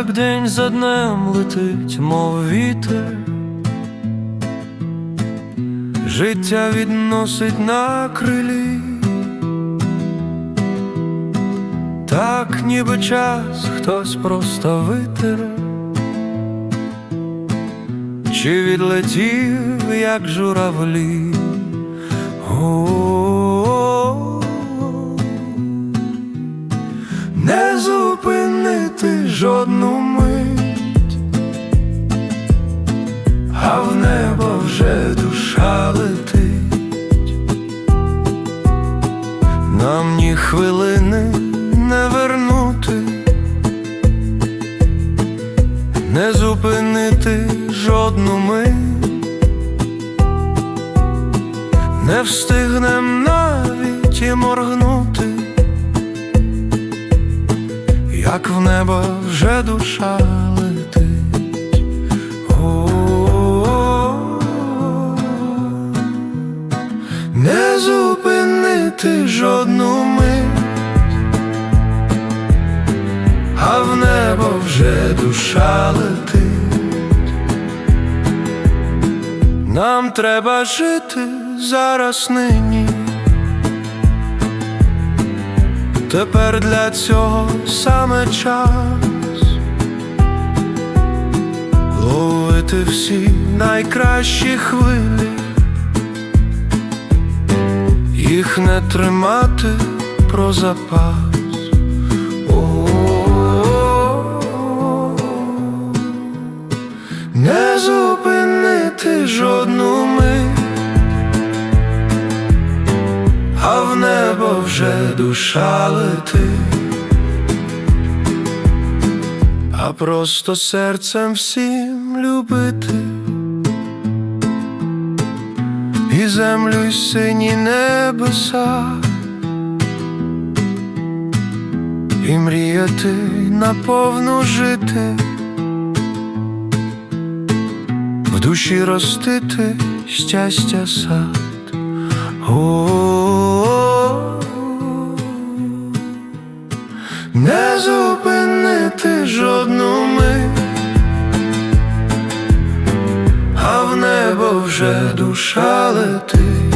як день за днем летить, мов вітер, життя відносить на крилі, так ніби час хтось просто витер, чи відлетів, як журавлі. Не зупинити жодну жодну мить. Не встигнем навіть і моргнути, як в небо вже душа летить. О-о-о. Не зупинити жодну мить, а в небо вже душа летить. Нам треба жити зараз нині. Тепер для цього саме час ловити всі найкращі хвилі, їх не тримати про запас. Не зупинити жодну мить, а в небо вже душа летить, а просто серцем всім любити, і землю, і сині небеса, і мріяти наповну жити. Душі ростити щастя сад. О, не зупинити жодну мить, а в небо вже душа летить.